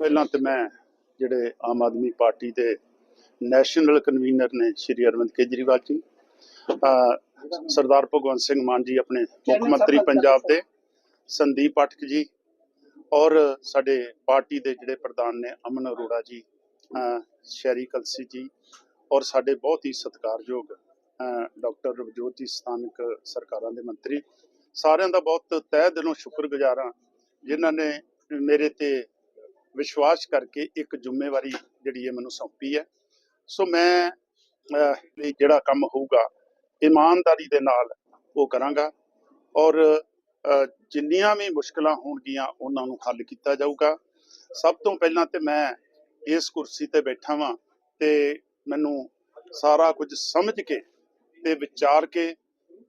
ਪਹਿਲਾਂ ਤੇ ਮੈਂ ਜਿਹੜੇ ਆਮ ਆਦਮੀ ਪਾਰਟੀ ਦੇ ਨੈਸ਼ਨਲ ਕਨਵੀਨਰ ਨੇ ਸ਼੍ਰੀ ਅਰਵਿੰਦ ਕੇਜਰੀਵਾਲ ਜੀ ਸਰਦਾਰ ਭਗਵੰਤ ਸਿੰਘ ਮਾਨ ਜੀ ਆਪਣੇ ਮੁੱਖ ਮੰਤਰੀ ਪੰਜਾਬ ਦੇ ਸੰਦੀਪ ਪਾਠਕ ਜੀ ਔਰ ਸਾਡੇ ਪਾਰਟੀ ਦੇ ਜਿਹੜੇ ਪ੍ਰਧਾਨ ਨੇ ਅਮਨ ਅਰੋੜਾ ਜੀ ਸ਼ਹਿਰੀ ਕਲਸੀ ਜੀ ਔਰ ਸਾਡੇ ਬਹੁਤ ਹੀ ਸਤਿਕਾਰਯੋਗ ਡਾਕਟਰ ਰਵਜੋਤ ਜੀ ਸਥਾਨਕ ਸਰਕਾਰਾਂ ਦੇ ਮੰਤਰੀ ਸਾਰਿਆਂ ਦਾ ਬਹੁਤ ਤਹਿ ਦਿਲੋਂ ਸ਼ੁਕਰਗੁਜ਼ਾਰ ਹਾਂ ਜਿਨ੍ਹਾਂ ਨੇ ਮੇਰੇ ਤੇ ਵਿਸ਼ਵਾਸ ਕਰਕੇ ਇੱਕ ਜ਼ਿੰਮੇਵਾਰੀ ਜਿਹੜੀ ਹੈ ਮੈਨੂੰ ਸੌਂਪੀ ਹੈ। ਸੋ ਮੈਂ ਅਹ, ਜਿਹੜਾ ਕੰਮ ਹੋਊਗਾ ਇਮਾਨਦਾਰੀ ਦੇ ਨਾਲ ਉਹ ਕਰਾਂਗਾ ਔਰ ਜਿੰਨੀਆਂ ਵੀ ਮੁਸ਼ਕਲਾਂ ਹੋਣਗੀਆਂ ਉਹਨਾਂ ਨੂੰ ਹੱਲ ਕੀਤਾ ਜਾਊਗਾ। ਸਭ ਤੋਂ ਪਹਿਲਾਂ ਤੇ ਮੈਂ ਇਸ ਕੁਰਸੀ ਤੇ ਬੈਠਾ ਵਾਂ ਤੇ ਮੈਨੂੰ ਸਾਰਾ ਕੁਝ ਸਮਝ ਕੇ ਤੇ ਵਿਚਾਰ ਕੇ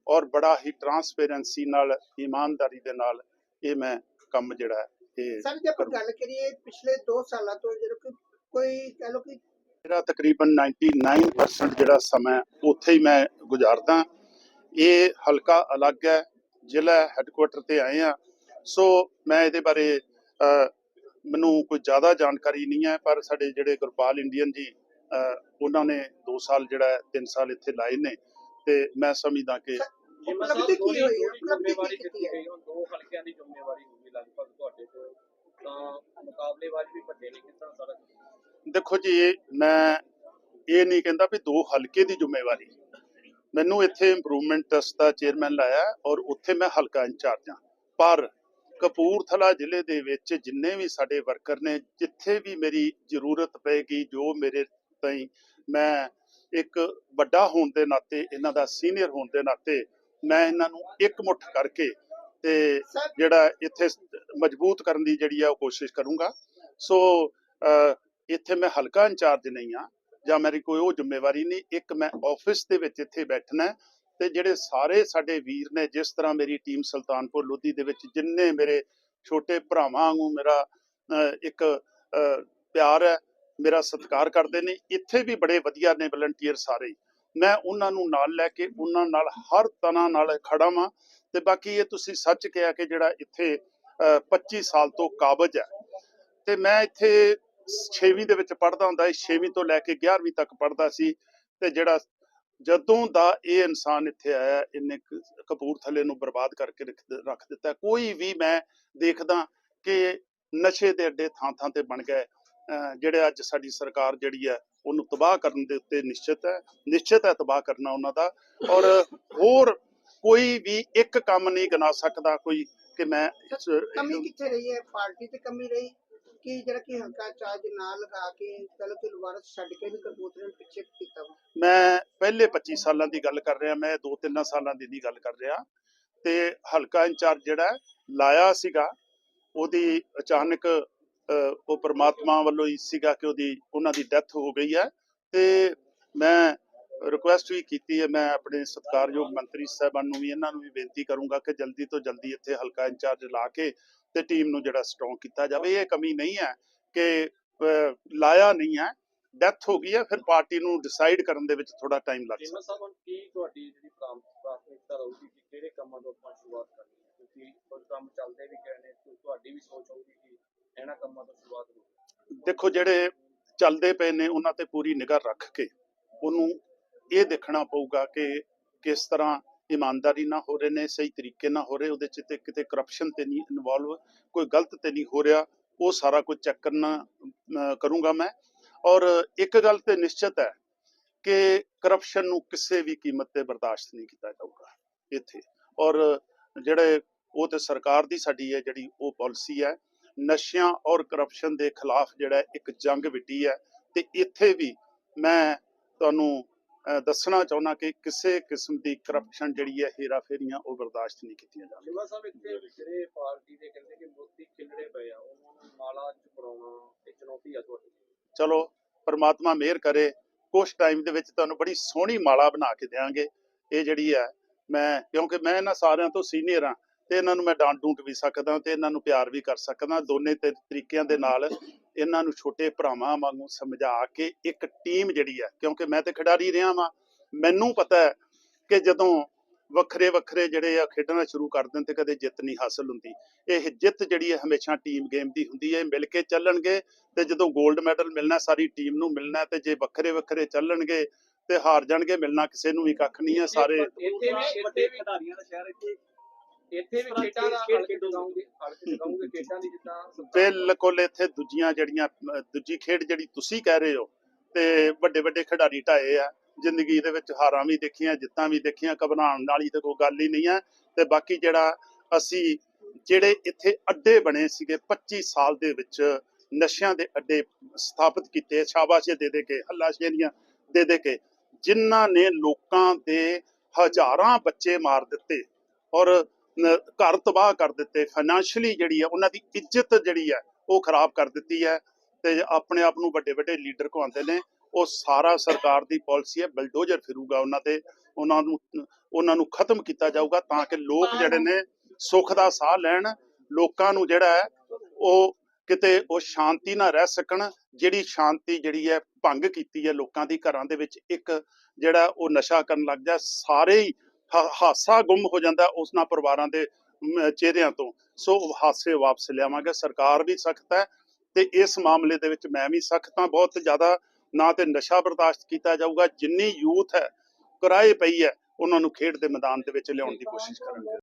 ਔਰ ਬੜਾ ਹੀ ਟਰਾਂਸਪੇਰੈਂਸੀ ਨਾਲ ਇਮਾਨਦਾਰੀ ਦੇ ਨਾਲ ਇਹ ਮੈਂ ਕੰਮ ਜਿਹੜਾ ਸਰ ਜੇ ਆਪਾਂ। ਗੱਲ ਕਰੀਏ ਪਿਛਲੇ 2 ਸਾਲਾਂ ਤੋਂ ਜਿਹੜਾ ਕਿ ਕੋਈ ਕਹ ਲਓ ਕਿ ਮੇਰਾ ਤਕਰੀਬਨ 99% ਜਿਹੜਾ ਸਮਾਂ ਉੱਥੇ ਹੀ ਮੈਂ ਗੁਜ਼ਾਰਦਾ ਇਹ ਹਲਕਾ ਅਲੱਗ ਹੈ ਜ਼ਿਲ੍ਹਾ ਹੈੱਡਕੁਆਟਰ ਤੇ ਆਏ ਆ ਸੋ ਮੈਂ ਇਹਦੇ ਬਾਰੇ ਮੈਨੂੰ ਕੋਈ ਜ਼ਿਆਦਾ ਜਾਣਕਾਰੀ ਨਹੀਂ ਹੈ ਪਰ ਸਾਡੇ ਜਿਹੜੇ ਗੁਰਪਾਲ ਇੰਡੀਅਨ ਜੀ ਉਹਨਾਂ ਨੇ 2 ਸਾਲ ਜਿਹੜਾ 3 ਸਾਲ ਇੱਥੇ ਲਾਏ ਨੇ ਤੇ ਮੈਂ ਸਮਝਦਾ ਕਿ ਉਪਲਬਧੀ ਕੀ ਹੋਈ ਉਪਲਬਧੀ ਜ਼ਿੰਮੇਵਾਰੀ ਕੀ ਕੀਤੀ ਹੈ? ਗਈ ਹੁਣ ਦੋ ਹਲਕਿਆਂ ਦੀ ਜ਼ਿੰਮੇਵਾਰੀ ਹੋਊਗੀ ਲਗਭਗ ਤੁਹਾਡੇ ਤੋਂ ਤਾਂ ਮੁਕਾਬਲੇਬਾਜ਼ ਵੀ ਵੱਡੇ ਨੇ ਕਿਸ ਤਰ੍ਹਾਂ ਸਾਰਾ ਕੁਛ? ਦੇਖੋ ਜੀ ਮੈਂ ਇਹ ਨਹੀਂ ਕਹਿੰਦਾ ਵੀ ਦੋ ਹਲਕੇ ਦੀ ਜ਼ਿੰਮੇਵਾਰੀ। ਮੈਨੂੰ ਇੱਥੇ ਇੰਪਰੂਵਮੈਂਟ ਟਰਸਟ ਦਾ ਚੇਅਰਮੈਨ ਲਾਇਆ ਔਰ ਉੱਥੇ ਮੈਂ ਹਲਕਾ ਇੰਚਾਰਜ ਹਾਂ। ਪਰ ਕਪੂਰਥਲਾ ਜ਼ਿਲ੍ਹੇ ਦੇ ਵਿੱਚ ਜਿੰਨੇ ਵੀ ਸਾਡੇ ਵਰਕਰ ਨੇ ਜਿੱਥੇ ਵੀ ਮੇਰੀ ਜ਼ਰੂਰਤ ਪਏਗੀ ਜੋ ਮੇਰੇ ਤਾਈਂ ਮੈਂ ਇੱਕ ਵੱਡਾ ਹੋਣ ਦੇ ਨਾਤੇ ਇਹਨਾਂ ਦਾ ਸੀਨੀਅਰ ਹੋਣ ਦੇ ਨਾਤੇ ਮੈਂ ਇਹਨਾਂ ਨੂੰ ਇੱਕ ਮੁੱਠ ਕਰਕੇ ਤੇ ਜਿਹੜਾ ਇੱਥੇ ਮਜ਼ਬੂਤ ਕਰਨ ਦੀ ਜਿਹੜੀ ਆ ਉਹ ਕੋਸ਼ਿਸ਼ ਕਰੂੰਗਾ। ਸੋ ਅਹ, ਇੱਥੇ ਮੈਂ ਹਲਕਾ ਇੰਚਾਰਜ ਨਹੀਂ ਆ ਜਾਂ ਮੇਰੀ ਕੋਈ ਉਹ ਜ਼ਿੰਮੇਵਾਰੀ ਨਹੀਂ। ਇੱਕ ਮੈਂ ਆਫਿਸ ਦੇ ਵਿੱਚ ਇੱਥੇ ਬੈਠਣਾ ਤੇ ਜਿਹੜੇ ਸਾਰੇ ਸਾਡੇ ਵੀਰ ਨੇ ਜਿਸ ਤਰ੍ਹਾਂ ਮੇਰੀ ਟੀਮ ਸੁਲਤਾਨਪੁਰ ਲੋਧੀ ਦੇ ਵਿੱਚ ਜਿੰਨੇ ਮੇਰੇ ਛੋਟੇ ਭਰਾਵਾਂ ਵਾਂਗੂ ਮੇਰਾ ਇੱਕ ਪਿਆਰ ਹੈ ਮੇਰਾ ਸਤਿਕਾਰ ਕਰਦੇ ਨੇ। ਇੱਥੇ ਵੀ ਬੜੇ ਵਧੀਆ ਨੇ ਵਲੰਟੀਅਰ ਸਾਰੇ। ਮੈਂ ਉਹਨਾਂ ਨੂੰ ਨਾਲ ਲੈ ਕੇ ਉਹਨਾਂ ਨਾਲ ਹਰ ਤਰ੍ਹਾਂ ਨਾਲ ਖੜਾ ਵਾਂ। ਤੇ ਬਾਕੀ ਇਹ ਤੁਸੀਂ ਸੱਚ ਕਿਹਾ ਕਿ ਜਿਹੜਾ ਇੱਥੇ ਅਹ, 25 ਸਾਲ ਤੋਂ ਕਾਬਜ ਹੈ ਤੇ ਮੈਂ ਇੱਥੇ 6ਵੀਂ ਦੇ ਵਿੱਚ ਪੜ੍ਹਦਾ ਹੁੰਦਾ ਸੀ 6ਵੀਂ ਤੋਂ ਲੈ ਕੇ 11ਵੀਂ ਤੱਕ ਪੜ੍ਹਦਾ ਸੀ ਤੇ ਜਿਹੜਾ ਜਦੋਂ ਦਾ ਇਹ ਇਨਸਾਨ ਇੱਥੇ ਆਇਆ ਇਹਨੇ ਕਪੂਰਥਲੇ ਨੂੰ ਬਰਬਾਦ ਕਰਕੇ ਰੱਖ ਦਿੱਤਾ। ਕੋਈ ਵੀ ਮੈਂ ਦੇਖਦਾ ਕਿ ਨਸ਼ੇ ਦੇ ਅੱਡੇ ਥਾਂ ਥਾਂ ਤੇ ਬਣ ਗਏ ਜਿਹੜੇ ਅੱਜ ਸਾਡੀ ਸਰਕਾਰ ਜਿਹੜੀ ਹੈ ਉਹਨੂੰ ਤਬਾਹ ਕਰਨ ਦੇ ਉੱਤੇ ਨਿਸ਼ਚਿਤ ਹੈ ਨਿਸ਼ਚਿਤ ਹੈ ਤਬਾਹ ਕਰਨਾ ਉਹਨਾਂ ਦਾ। ਔਰ ਹੋਰ ਕੋਈ ਵੀ ਇੱਕ ਕੰਮ ਨਹੀਂ ਗਿਣਾ ਸਕਦਾ ਕੋਈ ਕਿ ਮੈਂ ਕਮੀ ਕਿੱਥੇ ਰਹੀ ਹੈ? ਪਾਰਟੀ ਤੇ ਕਮੀ ਰਹੀ? ਕਿ ਜਿਹੜਾ ਕਿ ਹਲਕਾ ਚਾਰਜ ਨਾਲ ਲਗਾ ਕੇ ਚਲੋ ਵਾਰਸ ਛੱਡ ਕੇ ਵੀ ਕਬੂਤਰ ਨੂੰ ਪਿੱਛੇ ਕੀਤਾ ਮੈਂ ਪਹਿਲੇ 25 ਸਾਲਾਂ ਦੀ ਗੱਲ ਕਰ ਰਿਹਾ, ਮੈਂ 2-3 ਸਾਲਾਂ ਦੀ ਨਹੀਂ ਗੱਲ ਕਰ ਰਿਹਾ। ਤੇ ਹਲਕਾ ਇੰਚਾਰਜ ਜਿਹੜਾ ਲਾਇਆ ਸੀਗਾ, ਉਹਦੀ ਅਚਾਨਕ ਉਹ ਪ੍ਰਮਾਤਮਾ ਵੱਲੋਂ ਹੀ ਸੀਗਾ ਕਿ ਉਹਦੀ, ਉਹਨਾਂ ਦੀ ਡੈਥ ਹੋ ਗਈ ਹੈ। ਤੇ ਮੈਂ ਰਿਕੁਐਸਟ ਵੀ ਕੀਤੀ ਹੈ ਮੈਂ ਆਪਣੇ ਸਤਿਕਾਰਯੋਗ ਮੰਤਰੀ ਸਾਹਿਬਾਨ ਨੂੰ ਵੀ ਇਹਨਾਂ ਨੂੰ ਵੀ ਬੇਨਤੀ ਕਰੂੰਗਾ ਕਿ ਜਲਦੀ ਤੋਂ ਜਲਦੀ ਇੱਥੇ ਹਲਕਾ ਇੰਚਾਰਜ ਲਾ ਕੇ ਤੇ ਟੀਮ ਨੂੰ ਜਿਹੜਾ ਸਟਰੋਂਗ ਕੀਤਾ ਜਾਵੇ। ਇਹ ਕਮੀ ਨਹੀਂ ਹੈ ਕਿ ਲਾਇਆ ਨਹੀਂ ਹੈ ਡੈਥ ਹੋ ਗਈ ਹੈ ਫਿਰ ਪਾਰਟੀ ਨੂੰ ਡਿਸਾਈਡ ਕਰਨ ਦੇ ਵਿੱਚ ਥੋੜਾ ਟਾਈਮ ਲੱਗ ਸਕਦਾ ਜਿਵੇਂ ਸਾਹਿਬ ਹੁਣ ਕੀ ਤੁਹਾਡੀ ਜਿਹੜੀ ਪ੍ਰਾਮ- ਪ੍ਰਾਥਮਿਕਤਾ ਰਹੂਗੀ ਕਿ ਕਿਹੜੇ ਕੰਮਾਂ ਤੋਂ ਆਪਾਂ ਸ਼ੁਰੂਆਤ ਕਰਨੀ ਹੈ? ਕਿਉਂਕਿ ਕੁਝ ਕੰਮ ਚੱਲਦੇ ਵੀ ਗਏ ਨੇ ਤੇ ਤੁਹਾਡੀ ਵੀ ਸੋਚ ਹੋਊਗੀ ਕਿ ਇਹਨਾਂ ਕੰਮਾਂ ਤੋਂ ਸ਼ੁਰੂਆਤ ਹੋਊਗੀ। ਦੇਖੋ ਜਿਹੜੇ ਚੱਲਦੇ ਪਏ ਨੇ ਉਹਨਾਂ ਤੇ ਪੂਰੀ ਨਿਗਾਹ ਰੱਖ ਕੇ ਉਹਨੂੰ ਇਹ ਦੇਖਣਾ ਪਊਗਾ ਕਿ ਕਿਸ ਤਰ੍ਹਾਂ ਇਮਾਨਦਾਰੀ ਨਾਲ ਹੋ ਰਹੇ ਨੇ, ਸਹੀ ਤਰੀਕੇ ਨਾਲ ਹੋ ਰਹੇ, ਉਹਦੇ ਚ ਤੇ ਕਿਤੇ ਕਰਪਸ਼ਨ ਤੇ ਨਹੀਂ ਇਨਵੋਲਵ ਕੋਈ ਗਲਤ ਤੇ ਨਹੀਂ ਹੋ ਰਿਹਾ, ਉਹ ਸਾਰਾ ਕੁਝ ਚੈੱਕ ਕਰਨਾ ਕਰੂੰਗਾ ਮੈਂ। ਔਰ ਇੱਕ ਗੱਲ ਤੇ ਨਿਸ਼ਚਿਤ ਹੈ ਕਿ ਕਰਪਸ਼ਨ ਨੂੰ ਕਿਸੇ ਵੀ ਕੀਮਤ ਤੇ ਬਰਦਾਸ਼ਤ ਨਹੀਂ ਕੀਤਾ ਜਾਊਗਾ ਇੱਥੇ। ਔਰ ਜਿਹੜੇ ਉਹ ਤੇ ਸਰਕਾਰ ਦੀ ਸਾਡੀ ਹੈ ਜਿਹੜੀ ਉਹ ਪਾਲਿਸੀ ਹੈ, ਨਸ਼ਿਆਂ ਔਰ ਕਰਪਸ਼ਨ ਦੇ ਖਿਲਾਫ ਜਿਹੜਾ ਇੱਕ ਜੰਗ ਵਿੱਢੀ ਹੈ, ਤੇ ਇੱਥੇ ਵੀ ਮੈਂ ਤੁਹਾਨੂੰ ਦੱਸਣਾ ਚਾਹੁੰਦਾ ਕਿ ਕਿਸੇ ਕਿਸਮ ਦੀ ਕਰਪਸ਼ਨ ਜਿਹੜੀ ਹੈ ਹੇਰਾ ਫੇਰੀਆਂ ਉਹ ਬਰਦਾਸ਼ਤ ਨਹੀਂ ਕੀਤੀਆਂ ਜਾਣਗੀਆਂ ਜਿਵੇਂ ਸਾਹਿਬ ਇੱਥੇ ਜਿਹੜੇ ਪਾਰਟੀ ਦੇ ਕਹਿੰਦੇ ਕਿ ਮੋਤੀ ਖਿਲੜੇ ਪਏ ਆ ਉਹਨਾਂ ਨੂੰ ਮਾਲਾ ਚ ਪਰਾਉਣਾ ਇੱਕ ਚੁਣੌਤੀ ਆ ਤੁਹਾਡੀ। ਚਲੋ ਪਰਮਾਤਮਾ ਮਿਹਰ ਕਰੇ ਕੁਝ ਟਾਈਮ ਦੇ ਵਿੱਚ ਤੁਹਾਨੂੰ ਬੜੀ ਸੋਹਣੀ ਮਾਲਾ ਬਣਾ ਕੇ ਦੇਵਾਂਗੇ ਇਹ ਜਿਹੜੀ ਹੈ ਮੈਂ ਕਿਉਂਕਿ ਮੈਂ ਇਹਨਾਂ ਸਾਰਿਆਂ ਤੋਂ ਸੀਨੀਅਰ ਹਾਂ ਤੇ ਇਹਨਾਂ ਨੂੰ ਮੈਂ ਡਾਂਟ ਡੂੰਟ ਵੀ ਸਕਦਾ ਤੇ ਇਹਨਾਂ ਨੂੰ ਪਿਆਰ ਵੀ ਕਰ ਸਕਦਾ। ਦੋਨੇ ਤੇ ਤਰੀਕਿਆਂ ਦੇ ਨਾਲ ਇਹਨਾਂ ਨੂੰ ਛੋਟੇ ਭਰਾਵਾਂ ਵਾਂਗੂ ਸਮਝਾ ਕੇ ਇੱਕ ਟੀਮ ਜਿਹੜੀ ਹੈ ਕਿਉਂਕਿ ਮੈਂ ਤੇ ਖਿਡਾਰੀ ਰਿਹਾ ਵਾਂ ਮੈਨੂੰ ਪਤਾ ਹੈ ਕਿ ਜਦੋਂ ਵੱਖਰੇ ਵੱਖਰੇ ਜਿਹੜੇ ਆ ਖੇਡਣਾ ਸ਼ੁਰੂ ਕਰ ਦੇਣ ਤੇ ਕਦੇ ਜਿੱਤ ਨਹੀਂ ਹਾਸਲ ਹੁੰਦੀ। ਇਹ ਜਿੱਤ ਜਿਹੜੀ ਹੈ ਹਮੇਸ਼ਾ ਟੀਮ ਗੇਮ ਦੀ ਹੁੰਦੀ ਹੈ ਮਿਲ ਕੇ ਚੱਲਣਗੇ ਤੇ ਜਦੋਂ 골ਡ ਮੈਡਲ ਮਿਲਣਾ ਸਾਰੀ ਟੀਮ ਨੂੰ ਮਿਲਣਾ ਤੇ ਜੇ ਵੱਖਰੇ ਵੱਖਰੇ ਚੱਲਣਗੇ ਤੇ ਹਾਰ ਜਾਣਗੇ ਮਿਲਣਾ ਕਿਸੇ ਨੂੰ ਵੀ ਕੱਖ ਨਹੀਂ ਹੈ ਸਾਰੇ ਇੱਥੇ ਵੀ ਇੱਥੇ ਵੀ ਖਿਡਾਰੀਆਂ ਦਾ ਸ਼ਹਿਰ ਇੱਥੇ ਇੱਥੇ ਵੀ ਖੇਡਾਂ ਦਾ ਖੇਡ ਹਲਕੇ ਖੇਡੋਗੇ। ਦਿਖਾਉਂਗੇ ਹਲਕੇ ਦਿਖਾਉਂਗੇ ਖੇਡਾਂ ਦੀ ਜਿੱਦਾਂ ਬਿਲਕੁਲ ਇੱਥੇ ਦੂਜੀਆਂ ਜਿਹੜੀਆਂ ਦੂਜੀ ਖੇਡ ਜਿਹੜੀ ਤੁਸੀਂ ਕਹਿ ਰਹੇ ਹੋ ਤੇ ਵੱਡੇ ਵੱਡੇ ਖਿਡਾਰੀ ਢਾਏ ਆ ਜ਼ਿੰਦਗੀ ਦੇ ਵਿੱਚ ਹਾਰਾਂ ਵੀ ਦੇਖੀਆਂ ਜਿੱਤਾਂ ਵੀ ਦੇਖੀਆਂ ਘਬਰਾਉਣ ਵਾਲੀ ਤੇ ਕੋਈ ਗੱਲ ਹੀ ਨਹੀਂ ਹੈ ਤੇ ਬਾਕੀ ਜਿਹੜਾ ਅਸੀਂ ਜਿਹੜੇ ਇੱਥੇ ਅੱਡੇ ਬਣੇ ਸੀਗੇ 25 ਸਾਲ ਦੇ ਵਿੱਚ ਨਸ਼ਿਆਂ ਦੇ ਅੱਡੇ ਸਥਾਪਿਤ ਕੀਤੇ ਸ਼ਾਬਾਸ਼ੇ ਦੇ ਦੇ ਕੇ ਹੱਲਾਸ਼ੇਰੀਆਂ ਦੇ ਦੇ ਕੇ ਜਿਨ੍ਹਾਂ ਨੇ ਲੋਕਾਂ ਦੇ ਹਜ਼ਾਰਾਂ ਬੱਚੇ ਮਾਰ ਦਿੱਤੇ ਔਰ ਘਰ ਤਬਾਹ ਕਰ ਦਿੱਤੇ ਫਾਈਨੈਂਸ਼ੀਅਲੀ ਜਿਹੜੀ ਹੈ, ਉਹਨਾਂ ਦੀ ਇੱਜ਼ਤ ਜਿਹੜੀ ਹੈ, ਉਹ ਖਰਾਬ ਕਰ ਦਿੱਤੀ ਹੈ ਤੇ ਆਪਣੇ ਆਪ ਨੂੰ ਵੱਡੇ ਵੱਡੇ ਲੀਡਰ ਕਹਾਉਂਦੇ ਨੇ। ਉਹ ਸਾਰਾ ਸਰਕਾਰ ਦੀ ਪਾਲਿਸੀ ਹੈ, ਬਲਡੋਜ਼ਰ ਫਿਰੂਗਾ ਉਹਨਾਂ ਤੇ, ਉਹਨਾਂ ਨੂੰ ਉਹਨਾਂ ਨੂੰ ਖਤਮ ਕੀਤਾ ਜਾਊਗਾ ਤਾਂ ਕਿ ਲੋਕ ਜਿਹੜੇ ਨੇ ਸੁੱਖ ਦਾ ਸਾਹ ਲੈਣ, ਲੋਕਾਂ ਨੂੰ ਜਿਹੜਾ ਹੈ, ਉਹ ਕਿਤੇ ਉਹ ਸ਼ਾਂਤੀ ਨਾਲ ਰਹਿ ਸਕਣ, ਜਿਹੜੀ ਸ਼ਾਂਤੀ ਜਿਹੜੀ ਹੈ, ਭੰਗ ਕੀਤੀ ਹੈ ਲੋਕਾਂ ਦੀ ਘਰਾਂ ਦੇ ਵਿੱਚ, ਇੱਕ ਜਿਹੜਾ ਉਹ ਨਸ਼ਾ ਕਰਨ ਲੱਗ ਜਾ, ਸਾਰੇ ਹੀ ਹਾਸਾ ਗੁੰਮ ਹੋ ਜਾਂਦਾ ਉਸਨਾ ਪਰਿਵਾਰਾਂ ਦੇ ਚਿਹਰਿਆਂ ਤੋਂ। ਸੋ ਹਾਸੇ ਵਾਪਸ ਲਿਆਵਾਂਗੇ। ਸਰਕਾਰ ਵੀ ਸਖਤ ਹੈ ਤੇ ਇਸ ਮਾਮਲੇ ਦੇ ਵਿੱਚ ਮੈਂ ਵੀ ਸਖਤ ਹਾਂ। ਬਹੁਤ ਜ਼ਿਆਦਾ ਨਾ ਤੇ ਨਸ਼ਾ ਬਰਦਾਸ਼ਤ ਕੀਤਾ ਜਾਊਗਾ। ਜਿੰਨੀ ਯੂਥ ਹੈ, ਕਿਰਾਏ ਪਈ ਹੈ, ਉਹਨਾਂ ਨੂੰ ਖੇਡ ਦੇ ਮੈਦਾਨ ਦੇ ਵਿੱਚ ਲਿਆਉਣ ਦੀ ਕੋਸ਼ਿਸ਼ ਕਰਾਂਗੇ।